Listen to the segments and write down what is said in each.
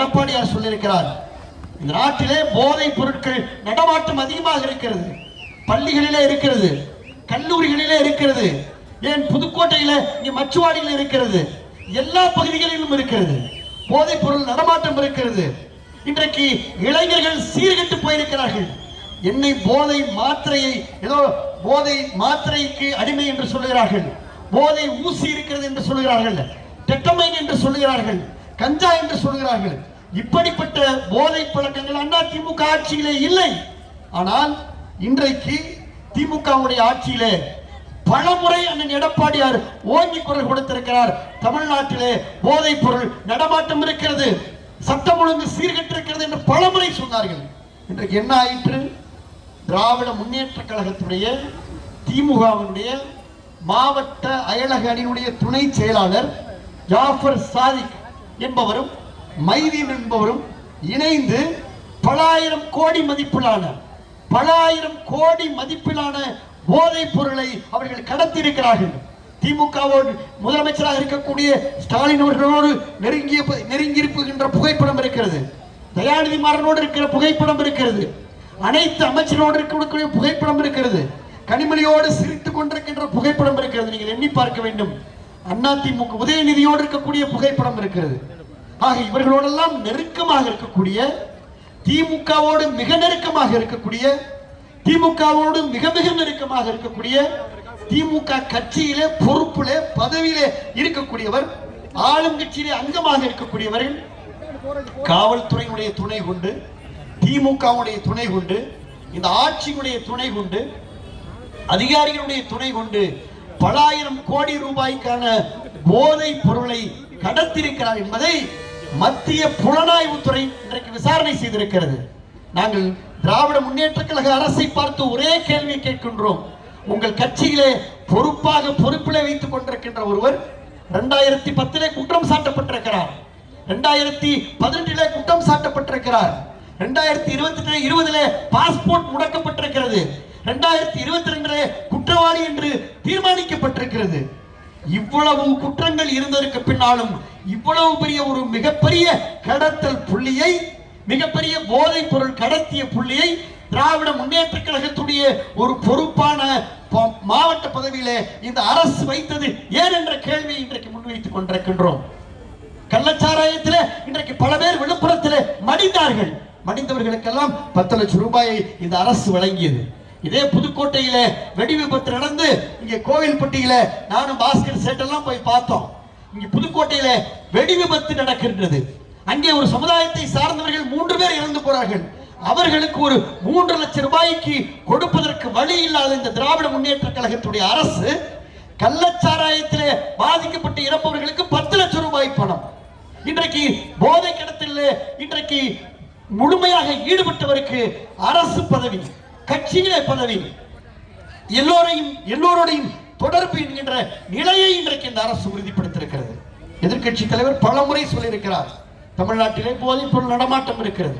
எடப்பாடியார் சொல்லியிருக்கிறார். இந்த நாட்டிலே போதைப் பொருட்கள் நடமாட்டம் அதிகமாக இருக்கிறது. பள்ளிகளிலே இருக்கிறது. கல்லூரிகளிலே இருக்கிறது. ஏன் புதுக்கோட்டையில இங்க மச்சுவாடியில் இருக்கிறது. எல்லா பகுதிகளிலும் இருக்கிறது. போதைப் பொருள் நடமாட்டம் இருக்கிறது. இன்றைக்கு இளைஞர்கள் சீர்கெட்டு போயிருக்கிறார்கள். என்னை போதை மாத்திரையை ஏதோ போதை மாத்திரைக்கு அடிமை என்று சொல்லுகிறார்கள். போதை ஊசி இருக்கிறது என்று சொல்லுகிறார்கள். டெட்டமைன் என்று சொல்லுகிறார்கள். கஞ்சா என்று சொல்கிறார்கள். இப்படிப்பட்ட போதை பழக்கங்கள் அண்ணா திமுக ஆட்சியிலே இல்லை. ஆனால் இன்றைக்கு திமுகவுடைய ஆட்சியிலே பலமுறை அண்ணன் எடப்பாடியார் ஓங்கி குரல் கொடுத்திருக்கிறார். தமிழ்நாட்டிலே போதைப் பொருள் நடமாட்டம் இருக்கிறது. சட்டம் ஒழுங்கு சீர்கட்டிருக்கிறது என்று பலமுறை சொன்னார்கள். இன்றைக்கு என்ன ஆயிற்று? திராவிட முன்னேற்ற கழகத்துடைய திமுகவினுடைய மாவட்ட அயலக அணியினுடைய துணை செயலாளர் ஜாஃபர் சாதிக் என்பவரும் மைதீன் என்பவரும் இணைந்து பலாயிரம் கோடி மதிப்பிலான பலாயிரம் கோடி மதிப்பிலான போதைப் பொருளை அவர்கள் கடத்தியிருக்கிறார்கள். திமுகவோடு முதலமைச்சராக இருக்கக்கூடிய ஸ்டாலின் அவர்களோடு நெருங்கிய நெருங்கியிருப்புகின்ற புகைப்படம் இருக்கிறது. தயாநிதி மாறனோடு இருக்கிற புகைப்படம் இருக்கிறது. அனைத்து அமைச்சரோடு இருக்கக்கூடிய புகைப்படம் இருக்கிறது. கனிமொழியோடு சிரித்துக் கொண்டிருக்கின்ற புகைப்படம் இருக்கிறது. நீங்கள் எண்ணி பார்க்க வேண்டும். அதிமுக உதயநிதியோடு இருக்கக்கூடிய புகைப்படம் இருக்கிறது. ஆக இவர்களோடெல்லாம் நெருக்கமாக இருக்கக்கூடிய திமுகவோடு மிக நெருக்கமாக இருக்கக்கூடிய திமுகவோடு மிக மிக நெருக்கமாக இருக்கக்கூடிய திமுக கட்சியிலே பொறுப்பிலே பதவியிலே இருக்கக்கூடியவர் ஆளுங்கட்சியிலே அங்கமாக இருக்கக்கூடியவர்கள் காவல்துறையினுடைய துணை கொண்டு திமுகவுடைய துணை கொண்டு இந்த ஆட்சியினுடைய துணை கொண்டு அதிகாரிகளுடைய துணை கொண்டு பலாயிரம் கோடி ரூபாய்க்கான போதை பொருளை கடத்திருக்கிறார் என்பதை மத்திய புலனாய்வுத்துறை இன்றைக்கு விசாரணை செய்திருக்கிறது. நாங்கள் திராவிட முன்னேற்ற கழக அரசை பார்த்து ஒரே கேள்வி கேட்கின்றோம். உங்கள் கட்சியிலே பொறுப்பாக பொறுப்பிலே வைத்துக் கொண்டிருக்கின்ற ஒருவர் இரண்டாயிரத்தி பத்திலே குற்றம் சாட்டப்பட்டிருக்கிறார். இரண்டாயிரத்தி பதினெட்டிலே குற்றம் சாட்டப்பட்டிருக்கிறார். இரண்டாயிரத்தி இருபத்தி இருபதுல பாஸ்போர்ட் முடக்கப்பட்டிருக்கிறது. இரண்டாயிரத்தி இருபத்தி ரெண்டு குற்றவாளி என்று தீர்மானிக்கப்பட்டிருக்கிறது. இவ்வளவு குற்றங்கள் இருந்ததற்கு பின்னாலும் இவ்வளவு பெரிய ஒரு மிகப்பெரிய கடத்தல் புள்ளியை மிகப்பெரிய போதைப் பொருள் கடத்திய புள்ளியை திராவிட முன்னேற்ற கழகத்துடைய ஒரு பொறுப்பான மாவட்ட பதவியில இந்த அரசு வைத்தது ஏன் என்ற கேள்வியை இன்றைக்கு முன்வைத்துக் கொண்டிருக்கின்றோம். கள்ளச்சாராயத்தில் இன்றைக்கு பல பேர் விழுப்புரத்தில் மடிந்தார்கள். மடிந்தவர்களுக்கெல்லாம் பத்து லட்சம் ரூபாயை இந்த அரசு வழங்கியது. இதே புதுக்கோட்டையில வெடி விபத்து நடந்து இங்க கோவில்பட்டியில நானும் பாஸ்கர் சேட்டெல்லாம் போய் பார்த்தோம். இங்க புதுக்கோட்டையில வெடி விபத்து நடக்கின்றது. அங்கே ஒரு சமுதாயத்தை சார்ந்தவர்கள் மூன்று பேர் இறந்து போறார்கள். அவர்களுக்கு ஒரு மூன்று லட்சம் ரூபாய்க்கு கொடுப்பதற்கு வழி இல்லாத இந்த திராவிட முன்னேற்ற கழகத்துடைய அரசு கள்ளச்சாராயத்திலே பாதிக்கப்பட்டு இறப்பவர்களுக்கு பத்து லட்சம் ரூபாய் பணம். இன்றைக்கு போதை கிடத்தில் இன்றைக்கு முழுமையாக ஈடுபட்டவருக்கு அரசு பதவி. கட்சியிலே பதவி. எல்லோரையும் எல்லோருடையும் தொடர்பு என்கின்ற நிலையை இன்றைக்கு இந்த அரசு உறுதிப்படுத்தியிருக்கிறது. எதிர்க்கட்சி தலைவர் பல முறை சொல்லியிருக்கிறார் தமிழ்நாட்டிலே போதைப் பொருள் நடமாட்டம் இருக்கிறது.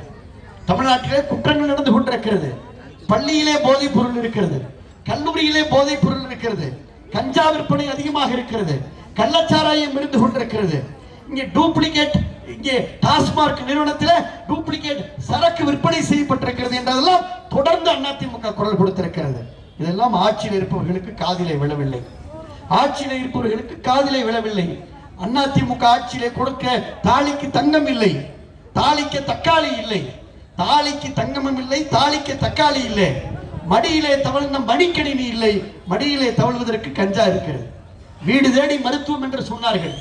தமிழ்நாட்டிலே குற்றங்கள் நடந்து கொண்டிருக்கிறது. பள்ளியிலே போதைப் பொருள் இருக்கிறது. கல்லூரியிலே போதைப் பொருள் இருக்கிறது. கஞ்சா விற்பனை அதிகமாக இருக்கிறது. கள்ளச்சாராயம் இருந்து கொண்டிருக்கிறது. இங்கே டூப்ளிகேட் இங்கே டாஸ்மார்க் நிறுவனத்தில் டூப்ளிகேட் சரக்கு விற்பனை செய்யப்பட்டிருக்கிறது என்றதெல்லாம் தொடர்ந்து அதிமுக குரல் கொடுத்திருக்கிறது. இதெல்லாம் ஆட்சியில் இருப்பவர்களுக்கு காதிலே விழவில்லை. ஆட்சியில் இருப்பவர்களுக்கு காதிலே விழவில்லை. அதிமுக ஆட்சியிலே கொடுக்க தாலிக்கு தங்கம் இல்லை. தாலிக்கு தக்காளி இல்லை. தாலிக்கு தங்கமும் இல்லை தாலிக்கு தக்காளி இல்லை. மடியிலே தவழ்ந்த மடிக்கணினி இல்லை. மடியிலே தவழ்வதற்கு கஞ்சா இருக்கிறது. வீடு தேடி மருத்துவம் என்று சொன்னார்கள்.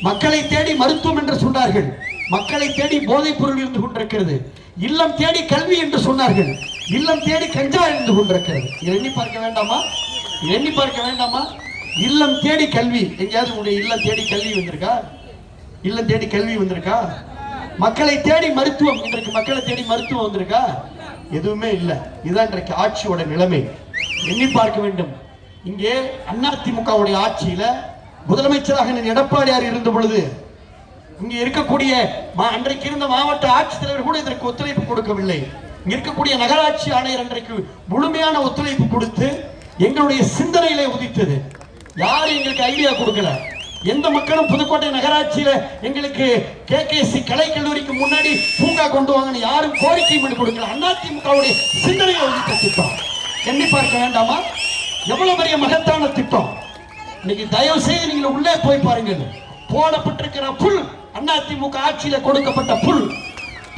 மக்களை தேடி மருத்துவம் என்று சொன்னார்கள். மக்களை தேடி போதைப் பொருள் இருந்து கொண்டிருக்கிறது. இல்லம் தேடி கல்வி என்று சொன்னார்கள். இல்லம் தேடி கஞ்சா இருந்து கொண்டிருக்கிறது. எண்ணி பார்க்க வேண்டாமா? எண்ணி பார்க்க வேண்டாமா? இல்லம் தேடி கல்வி. எங்கேயாவது உங்களுடைய இல்லம் தேடி கல்வி வந்திருக்கா? இல்லம் தேடி கல்வி வந்திருக்கா? மக்களை தேடி மருத்துவம். இன்றைக்கு மக்களை தேடி மருத்துவம் வந்திருக்கா? எதுவுமே இல்லை. இதுதான் இன்றைக்கு ஆட்சியோட நிலைமை. எண்ணி பார்க்க வேண்டும். இங்கே அதிமுகவுடைய ஆட்சியில முதலமைச்சராக எடப்பாடியார் இருந்த பொழுது இங்க இருக்கக்கூடிய மா- அன்றைக்கு இருந்த மாவட்ட ஆட்சித்தலைவர் கூட இதற்கு ஒத்துழைப்பு கொடுக்கவில்லை. இங்க இருக்கக்கூடிய நகராட்சி ஆணையர் அன்றைக்கு முழுமையான ஒத்துழைப்பு கொடுத்து எங்களுடைய சிந்தனையிலே உதித்தது. யாரும் எங்களுக்கு ஐடியா கொடுக்கல. எந்த மக்களும் புதுக்கோட்டை நகராட்சியில எங்களுக்கு கே கே சி கலை கல்லூரிக்கு முன்னாடி பூங்கா கொண்டு வாங்கன்னு யாரும் கோரிக்கை மனு கொடுக்கல. அதிமுகவுடைய சிந்தனையை ஒதுக்க திட்டம். எண்ணி பார்க்க வேண்டாமா? எவ்வளவு பெரிய மகத்தான திட்டம். இன்னைக்கு தயவு செய்து நீங்கள் உள்ளே போய் பாருங்கள். போடப்பட்டிருக்கிற புல் அதிமுக ஆட்சியில கொடுக்கப்பட்ட புல்.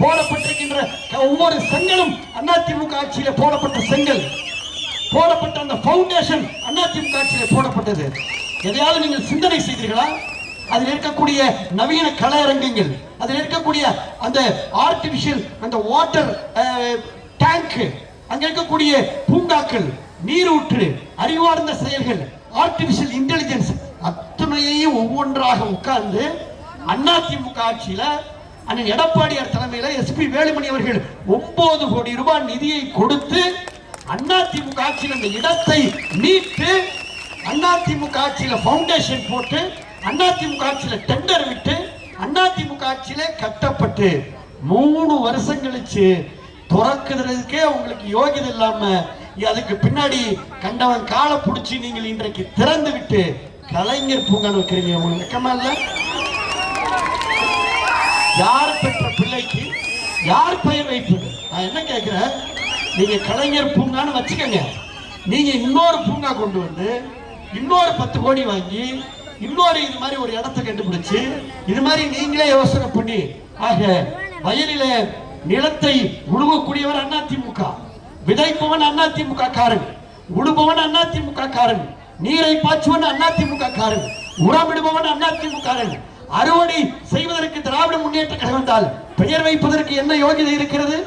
போடப்பட்டிருக்கின்ற ஒவ்வொரு செங்கலும் அதிமுக ஆட்சியில போடப்பட்ட செங்கல். போடப்பட்ட அந்த ஃபவுண்டேஷன் அதிமுக ஆட்சியில போடப்பட்டது. எதையாவது நீங்கள் சிந்தனை செய்தீர்களா? அதில் இருக்கக்கூடிய நவீன கலையரங்கங்கள் அதில் இருக்கக்கூடிய அந்த ஆர்டிபிஷியல் அந்த வாட்டர் டேங்க் அங்க இருக்கக்கூடிய பூங்காக்கள் நீரூற்று அறிவார்ந்த செயல்கள் ஆர்டிபிஷியல் இன்டெலிஜென்ஸ் அத்தனையையும் ஒவ்வொன்றாக உட்கார்ந்து அதிமுக ஆட்சியில அண்ணன் எடப்பாடியார் தலைமையில எஸ்பி வேலுமணி அவர்கள் ஒன்பது கோடி ரூபாய் நிதியை கொடுத்து அதிமுக ஆட்சியில் அந்த இடத்தை மீட்டு அதிமுக ஆட்சியில ஃபவுண்டேஷன் போட்டு அதிமுக ஆட்சியில டெண்டர் விட்டு அதிமுக ஆட்சியில கட்டப்பட்டு மூணு வருஷம் கழிச்சு துறக்குறதுக்கே உங்களுக்கு யோகியதை இல்லாம அதுக்கு பின்னாடி கண்டவன் காலை பிடிச்சி நீங்கள் இன்றைக்கு திறந்து விட்டு கலைஞர் பூங்கான்னு வைக்கிறீங்க உங்களுக்கு வெக்கமா இல்லை? யார் பெற்ற பிள்ளைக்கு யார் பெயர் வைப்பது நான் என்ன கேட்கிறேன்? நீங்க கலைஞர் பூங்கான்னு வச்சுக்கோங்க. நீங்க இன்னொரு பூங்கா கொண்டு வந்து இன்னொரு பத்து கோடி வாங்கி இன்னொரு இது மாதிரி ஒரு இடத்தை கண்டுபிடிச்சு இது மாதிரி நீங்களே யோசனை பண்ணி. ஆக வயலில நிலத்தை உழுவக்கூடியவர் அதிமுக விதைப்பவன் அதிமுக காரன் உழுபவன் அதிமுக காரன் நீரை பாய்ச்சுவன் அதிமுக காரன் உரமிடுபவன் அதிமுக காரன் அறுவடை செய்வதற்கு திராவிட முன்னேற்ற கழகம் என்றால் பெயர் வைப்பதற்கு என்ன யோகிதை இருக்கிறது?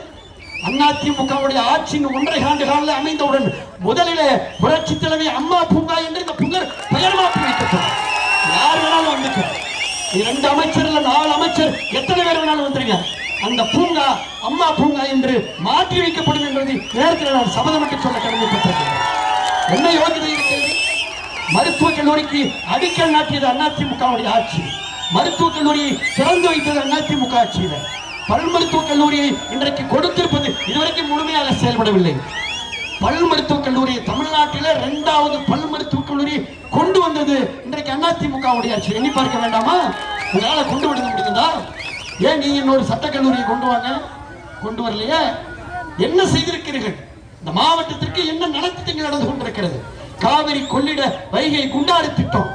அதிமுகவுடைய ஆட்சியின் ஒன்றை ஆண்டு காலில் அமைந்தவுடன் முதலிலே புரட்சி தலைவி அம்மா பூங்கா என்று இந்த புகழ் பெயர் மாற்றி வைக்கப்படும் யார் வேணாலும் வந்துக்க இரண்டு அமைச்சர் நாலு அமைச்சர். எத்தனை பேர் வேணாலும் வந்துருங்க. அந்த பூங்கா அம்மா பூங்கா என்று மாற்றி வைக்கப்படும் என்பதை நேரத்தில் நான் சபதமிட்டு சொல்ல கடமைப்பட்டிருக்கிறேன். என்ன யோகிதை இருக்கிறது மருத்துவக் கல்லூரிக்கு அடிக்கல் நாட்டியது அதிமுகவுடைய ஆட்சி. மருத்துவக் கல்லூரியை திறந்து வைத்தது அதிமுக ஆட்சியில் பல் மருத்துவக் கல்லூரியை இன்றைக்கு கொடுத்திருப்பது இதுவரைக்கும் முழுமையாக செயல்படவில்லை. பல் மருத்துவக் கல்லூரி தமிழ்நாட்டில் இரண்டாவது பல் மருத்துவக் கல்லூரி கொண்டு வந்தது இன்றைக்கு அதிமுகவுடைய ஆட்சி. எண்ணி பார்க்க வேண்டாமா? உங்களால் கொண்டு வந்து முடியுதா? ஏன் நீ இன்னொரு சட்டக்கல்லூரியை கொண்டு வாங்க? கொண்டு வரலையே? என்ன செய்திருக்கிறீர்கள்? இந்த மாவட்டத்திற்கு என்ன நலத்திட்டங்கள் நடந்து கொண்டிருக்கிறது? காவிரி கொள்ளிட வைகை குண்டாறு திட்டம்.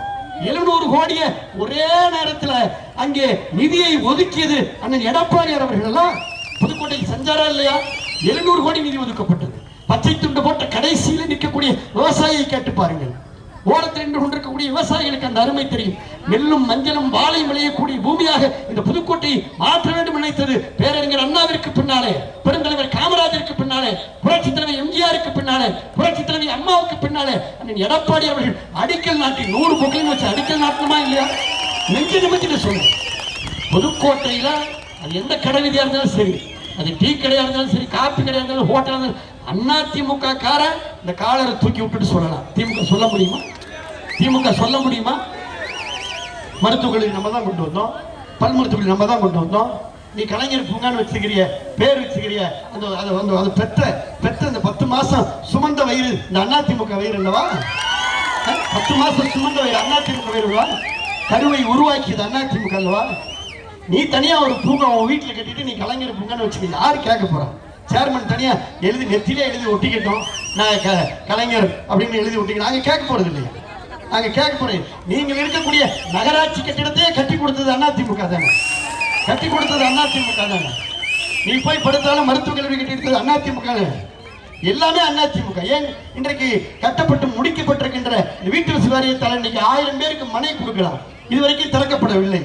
எழுநூறு கோடிய ஒரே நேரத்தில் அங்கே நிதியை ஒதுக்கியது அண்ணன் எடப்பாடியார் அவர்கள் எல்லாம் புதுக்கோட்டைக்கு செஞ்சாரா இல்லையா? எழுநூறு கோடி நிதி ஒதுக்கப்பட்டது. பச்சை துண்டு போட்ட கடைசியில் நிற்கக்கூடிய விவசாயியை கேட்டு பாருங்கள். ஓரத்தில் நின்று கொண்டிருக்கக்கூடிய விவசாயிகளுக்கு அந்த அருமை தெரியும். நெல்லும் மஞ்சளும் வாழை விளையக்கூடிய பூமியாக இந்த புதுக்கோட்டை மாற்ற வேண்டும் நினைத்தது பேரறிஞர் அண்ணாவிற்கு பின்னாலே பெருந்தலைவர் காமராஜருக்கு பின்னாலே புரட்சி தலைவர் எம்ஜிஆருக்கு பின்னாலே புரட்சி தலைவர் அம்மாவுக்கு பின்னாலே அண்ணன் எடப்பாடி அவர்கள் அடிக்கல் நாட்டி நூறு பொக்கையும் வச்சு அடிக்கல் நாட்டணுமா இல்லையா? நெஞ்சு நிமித்திட்டு சொல்லுங்க புதுக்கோட்டையில அது எந்த கடை விதியா இருந்தாலும் சரி அது டீ கடையா இருந்தாலும் சரி காப்பி கடையா இருந்தாலும் ஹோட்டலா இருந்தாலும் அண்ணா திமுக இந்த காலரை தூக்கி விட்டுட்டு சொல்லலாம். திமுக சொல்ல முடியுமா? திமுக சொல்ல முடியுமா? மருத்துவக் நம்ம தான் கொண்டு வந்தோம். பல் மருத்துவக் நம்ம தான் கொண்டு வந்தோம். நீ கலைஞர் பூங்கான்னு வச்சுக்கிறிய பேர் வச்சுக்கிறிய அந்த அது வந்து அது பெற்ற பெற்ற அந்த பத்து மாசம் சுமந்த வயிறு இந்த அண்ணா திமுக வயிறு அல்லவா பத்து மாசம் சுமந்த வயிறு அதிமுக வயிறு அல்லவா கருவை உருவாக்கியது அண்ணா திமுக அல்லவா நீ தனியா ஒரு பூங்கா உன் வீட்டில் கட்டிட்டு நீ கலைஞர் பூங்கான்னு வச்சுக்க யாரு கேட்க போகிறான் சேர்மன் தனியா எழுதி நெத்திலே எழுதி ஒட்டிக்கிட்டோம். நான் க- கலைஞர் அப்படின்னு எழுதி ஒட்டிக்கிட்டோம் நாங்கள் கேட்க போறது இல்லையா நாங்க கேட்க முடியும் நீங்கள் இருக்கக்கூடிய நகராட்சி கட்டிடத்தையே கட்டி கொடுத்தது அதிமுக தானே? கட்டி கொடுத்தது அதிமுக தானே? நீ போய் படுத்தாலும் மருத்துவ கல்வி கட்டி எடுத்தது அதிமுக எல்லாமே அதிமுக. ஏன் இன்றைக்கு கட்டப்பட்டு முடிக்கப்பட்டிருக்கின்ற வீட்டு வசதி தலை இன்னைக்கு ஆயிரம் பேருக்கு மனை கொடுக்கலாம். இதுவரைக்கும் திறக்கப்படவில்லை.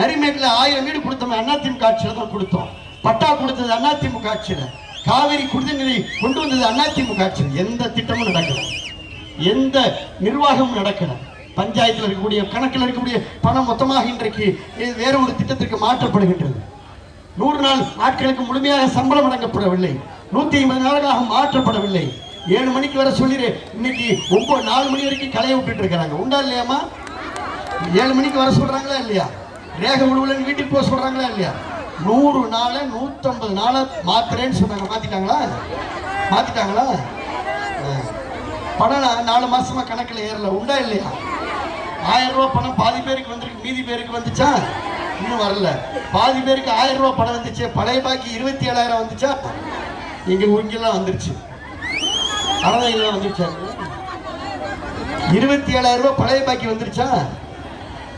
நரிமேட்டில் ஆயிரம் வீடு கொடுத்தோம் அதிமுக ஆட்சியில் தான் கொடுத்தோம். பட்டா கொடுத்தது அதிமுக ஆட்சியில். காவிரி குடிநீரை கொண்டு வந்தது அதிமுக ஆட்சியில். எந்த திட்டமும் நடக்கல. எந்த நிர்வாகமும் நடக்கல. பஞ்சாயத்தில் இருக்கக்கூடிய கணக்கில் இருக்கக்கூடிய பணம் மொத்தமாக இன்றைக்கு வேற ஒரு திட்டத்திற்கு மாற்றப்படுகின்றது. நூறு நாள் நாட்களுக்கு முழுமையாக சம்பளம் வழங்கப்படவில்லை. நூத்தி ஐம்பது நாளாக மாற்றப்படவில்லை. ஏழு மணிக்கு வர சொல்லிடு இன்னைக்கு ஒன்பது நாலு மணி வரைக்கும் களைய விட்டுட்டு இருக்கிறாங்க உண்டா இல்லையாமா ஏழு மணிக்கு வர சொல்றாங்களா இல்லையா? ரேக உழுவுலன்னு வீட்டுக்கு போக சொல்றாங்களா இல்லையா? நூறு நாளை நூற்றம்பது நாளை மாத்துறேன்னு சொன்னாங்க. மாத்திட்டாங்களா? மாத்திட்டாங்களா? பணம் நாலு மாசமா கணக்குல ஏறல உண்டா இல்லையா? ஆயிரம் ரூபாய் பணம் பாதி பேருக்கு வந்திருக்கு மீதி பேருக்கு வந்துச்சா? இன்னும் வரல. பாதி பேருக்கு ஆயிரம் ரூபாய் பணம் வந்துச்சு பழைய பாக்கி இருபத்தி ஏழாயிரம் வந்துச்சா? இங்க இங்கெல்லாம் வந்துருச்சு. அறதைகள்லாம் வந்துருச்சா? இருபத்தி ஏழாயிரம் ரூபாய் பழைய பாக்கி வந்துருச்சா?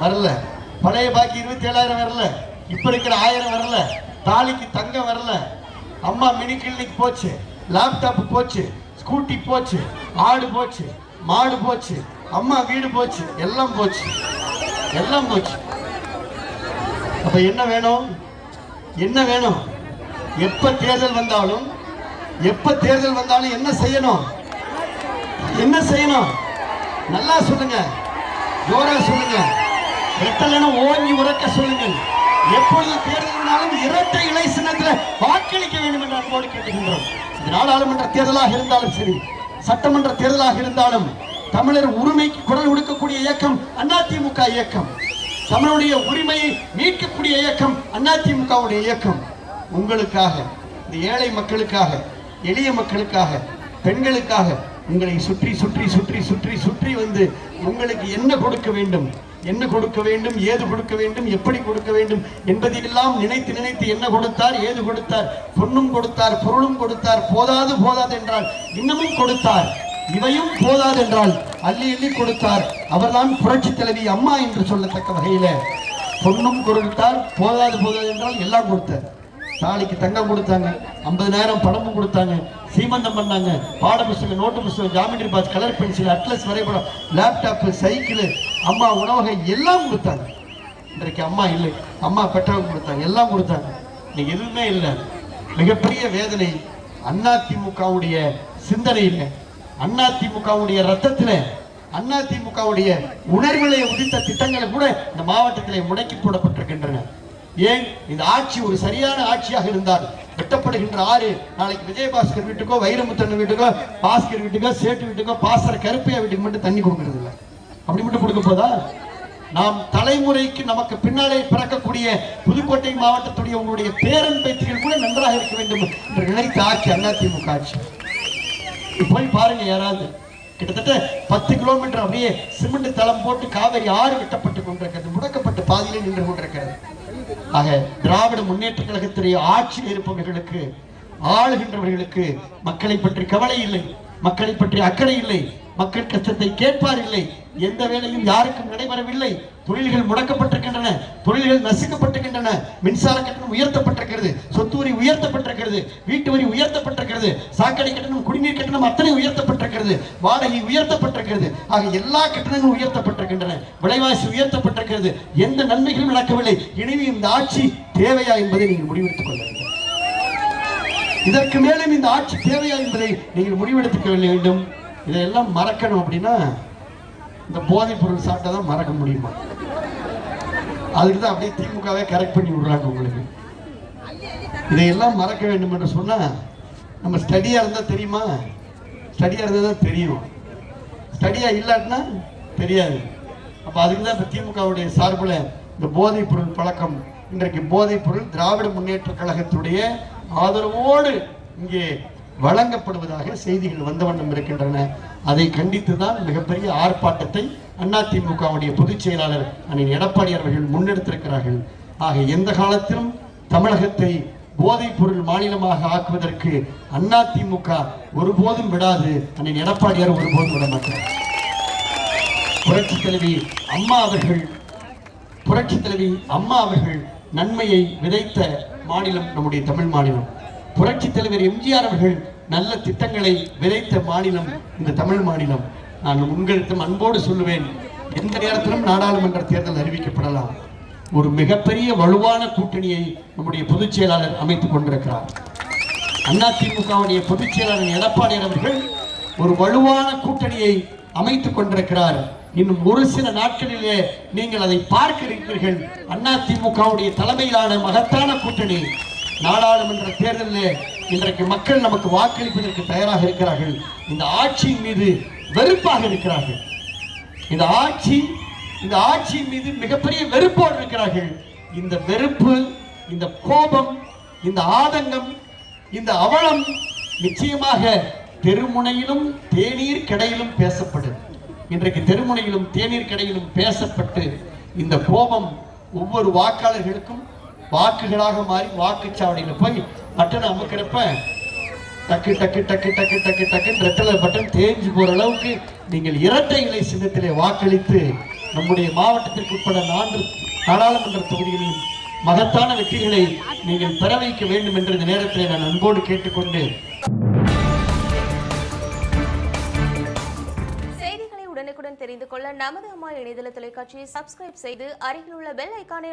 வரல. பழைய பாக்கி இருபத்தி ஏழாயிரம் வரல. இப்ப இருக்கிற ஆயிரம் வரல. தாலிக்கு தங்கம் வரல. அம்மா மினி கிளினிக் போச்சு லேப்டாப் போச்சு ஸ்கூட்டி போச்சு. ஆடு போச்சு மாடு போச்சு அம்மா வீடு போச்சு எல்லாம் போச்சு எல்லாம் போச்சு. அப்ப என்ன வேணும்? என்ன வேணும்? எப்ப தேர்தல் வந்தாலும் எப்ப தேர்தல் வந்தாலும் என்ன செய்யணும்? என்ன செய்யணும்? நல்லா சொல்லுங்க. ஜோரா சொல்லுங்க. வெட்டலன ஓங்கி உறக்க சொல்லுங்கள். எப்பொழுது தேர்தல்னாலும் இரட்டை இலை சின்னத்தில் வாக்களிக்க வேண்டும் என்று அன்போடு கேட்டுகின்றோம். இது நாடாளுமன்ற தேர்தலாக இருந்தாலும் சரி. சட்டமன்ற தேர்தலாக இருந்தாலும் தமிழர் உரிமைக்கு குரல் கொடுக்கக்கூடிய இயக்கம் அதிமுக இயக்கம். தமிழுடைய உரிமையை மீட்கக்கூடிய இயக்கம் அதிமுகவுடைய இயக்கம். உங்களுக்காக இந்த ஏழை மக்களுக்காக எளிய மக்களுக்காக பெண்களுக்காக உங்களை சுற்றி சுற்றி சுற்றி சுற்றி சுற்றி வந்து உங்களுக்கு என்ன கொடுக்க வேண்டும்? என்ன கொடுக்க வேண்டும்? ஏது கொடுக்க வேண்டும்? எப்படி கொடுக்க வேண்டும்? என்பதையெல்லாம் நினைத்து நினைத்து என்ன கொடுத்தார்? ஏது கொடுத்தார்? பொன்னும் கொடுத்தார் பொருளும் கொடுத்தார் போதாது போதாது என்றால் இன்னமும் கொடுத்தார். இவையும் போதாது என்றால் அள்ளி அள்ளி கொடுத்தார். அவர்தான் புரட்சி தலைவி அம்மா என்று சொல்லத்தக்க வகையில. பொண்ணும் கொடுத்தார் போதாது போதாது என்றால் எல்லாம் கொடுத்தார். தாலிக்கு தங்கம் கொடுத்தாங்க ஐம்பதனாயிரம் பணமும் கொடுத்தாங்க சீமந்தம் பண்ணாங்க பாட புஸ்தகம் நோட்டு புஸ்தகம் geometry box colour pencil atlas வரைபடம் லேப்டாப்பு சைக்கிள் அம்மா உணவகை எல்லாம் கொடுத்தாங்க. இன்றைக்கு அம்மா இல்லை அம்மா பெற்றவங்க கொடுத்தாங்க எல்லாம் கொடுத்தாங்க. இன்னைக்கு எதுவுமே இல்லை. மிகப்பெரிய வேதனை அதிமுகவுடைய சிந்தனையில் அதிமுகவுடைய அண்ணா அதிமுகவுடைய உணர்வுகளை உதித்த திட்டங்களை கூட இந்த மாவட்டத்திலே முடக்கி போடப்பட்டிருக்கின்றன. ஏன் இந்த ஆட்சி ஒரு சரியான ஆட்சியாக இருந்தால்? வெட்டப்படுகின்ற ஆறு நாளைக்கு விஜயபாஸ்கர் வீட்டுக்கோ வைரமுத்தன் வீட்டுக்கோ பாஸ்கர் வீட்டுக்கோ சேட்டு வீட்டுக்கோ பாசர கருப்பையா வீட்டுக்கு மட்டும் தண்ணி கொடுக்கறது இல்லை அப்படி மட்டும் கொடுக்க போதா? நாம் தலைமுறைக்கு நமக்கு பின்னாலே பிறக்கக்கூடிய புதுக்கோட்டை மாவட்டத்துடைய உங்களுடைய பேரன் பேத்திகள் கூட நன்றாக இருக்க வேண்டும் என்று நினைத்த ஆட்சி அதிமுக ஆட்சி. போய் பாருங்க யாராவது. கிட்டத்தட்ட பத்து கிலோமீட்டர் அப்படியே சிமெண்ட் தளம் போட்டு காவிரி ஆறு வெட்டப்பட்டு கொண்டிருக்கிறது முடக்கப்பட்டு பாதியிலே நின்று கொண்டிருக்கிறது. ஆக திராவிட முன்னேற்ற கழகத்துடைய ஆட்சியில் இருப்பவர்களுக்கு ஆளுகின்றவர்களுக்கு மக்களை பற்றி கவலை இல்லை. மக்களை பற்றி அக்கறை இல்லை. மக்கள் கஷ்டத்தை கேட்பார் இல்லை எந்த வேலையும் யாருக்கும் நடைபெறவில்லை. தொழில்கள் முடக்கப்பட்டிருக்கின்றன. தொழில்கள் நசுக்கப்பட்டிருக்கின்றன. மின்சார கட்டணம் உயர்த்தப்பட்டிருக்கிறது. சொத்து வரி உயர்த்தப்பட்டிருக்கிறது. வீட்டு வரி உயர்த்தப்பட்டிருக்கிறது. சாக்கடை கட்டணம் குடிநீர் கட்டணம் அத்தனை உயர்த்தப்பட்டிருக்கிறது. வாடகை உயர்த்தப்பட்டிருக்கிறது. ஆக எல்லா கட்டணங்களும் உயர்த்தப்பட்டிருக்கின்றன. விலைவாசி உயர்த்தப்பட்டிருக்கிறது. எந்த நன்மைகளும் நடக்கவில்லை. எனவே இந்த ஆட்சி தேவையா என்பதை நீங்கள் முடிவெடுத்துக் கொள்ள வேண்டும். இதற்கு மேலும் இந்த ஆட்சி தேவையா என்பதை நீங்கள் முடிவெடுத்துக் கொள்ள வேண்டும். இதையெல்லாம் மறக்கணும் அப்படின்னா இந்த போதைப் பொருள் சாப்பிட்டா தான் மறக்க முடியுமா? அதுக்கு தான் அப்படியே திமுகவே கரெக்ட் பண்ணி விடுறாங்க உங்களுக்கு. இதையெல்லாம் மறக்க வேண்டும் என்று சொன்னால் நம்ம ஸ்டடியாக இருந்தால் தெரியுமா? ஸ்டடியாக இருந்தால் தான் தெரியும். ஸ்டடியாக இல்லாட்டினா தெரியாது. அப்போ அதுக்கு தான் இப்போ திமுகவுடைய சார்பில் இந்த போதைப் பொருள் பழக்கம் இன்றைக்கு போதைப் பொருள் திராவிட முன்னேற்ற கழகத்துடைய ஆதரவோடு இங்கே வழங்கப்படுவதாக செய்திகள் வந்த வண்ணம் இருக்கின்றன. அதை கண்டித்து தான் மிகப்பெரிய ஆர்ப்பாட்டத்தை அதிமுகவுடைய பொதுச் செயலாளர் அண்ணன் எடப்பாடி அவர்கள் முன்னெடுத்திருக்கிறார்கள். ஆக எந்த காலத்திலும் தமிழகத்தை போதைப் பொருள் மாநிலமாக ஆக்குவதற்கு அதிமுக ஒருபோதும் விடாது. அண்ணன் எடப்பாடியார் ஒருபோதும் விட மாட்டார். புரட்சி தலைவி அம்மா அவர்கள் புரட்சி தலைவி அம்மா அவர்கள் நன்மையை விதைத்த மாநிலம் நம்முடைய தமிழ் மாநிலம். புரட்சி தலைவர் எம்ஜிஆர் அவர்கள் நல்ல திட்டங்களை விதைத்த மாநிலம் இந்த தமிழ் மாநிலம். நான் உங்களிடம் அன்போடு சொல்லுவேன் எந்த நேரத்திலும் நாடாளுமன்ற தேர்தல் அறிவிக்கப்படலாம். ஒரு மிகப்பெரிய வலுவான கூட்டணியை நம்முடைய பொதுச் செயலாளர் அமைத்துக் கொண்டிருக்கிறார். அதிமுகவுடைய பொதுச் செயலாளர் எடப்பாடியார் அவர்கள் ஒரு வலுவான கூட்டணியை அமைத்துக் கொண்டிருக்கிறார். இன்னும் ஒரு சில நாட்களிலே நீங்கள் அதை பார்க்க இருக்கிறீர்கள். அதிமுகவுடைய தலைமையிலான மகத்தான கூட்டணி. நாடாளுமன்ற தேர்தலில் இன்றைக்கு மக்கள் நமக்கு வாக்களிப்பதற்கு தயாராக இருக்கிறார்கள். இந்த ஆட்சியின் மீது வெறுப்பாக இருக்கிறார்கள். இந்த ஆட்சி இந்த ஆட்சியின் மீது மிகப்பெரிய வெறுப்போடு இருக்கிறார்கள். இந்த வெறுப்பு இந்த கோபம் இந்த ஆதங்கம் இந்த அவலம் நிச்சயமாக தெருமுனையிலும் தேநீர் கடையிலும் பேசப்படும். இன்றைக்கு தெருமுனையிலும் தேநீர் கடையிலும் பேசப்பட்டு இந்த கோபம் ஒவ்வொரு வாக்காளர்களுக்கும் வாக்குகளாக மாறி வாக்குச்சாவடியில் போய் பட்டனை அமுக்கிறப்ப டக்கு டக்கு டக்கு டக்கு டக்கு டக்குன்னு ரெட்டலர் பட்டன் தேஞ்சு போகிற அளவுக்கு நீங்கள் இரட்டை இலை சின்னத்திலே வாக்களித்து நம்முடைய மாவட்டத்திற்கு உட்பட நான்கு நாடாளுமன்ற தொகுதிகளின் மகத்தான வெற்றிகளை நீங்கள் பெற வைக்க வேண்டும் என்ற இந்த நேரத்தில் நான் அன்போடு கேட்டுக்கொண்டு செய்திகளை உடனுக்குடன் தெரிந்து கொள்ள நமது அம்மா இணையதள தொலைக்காட்சியை சப்ஸ்கிரைப் செய்து அருகில் உள்ள பெல் ஐக்கானை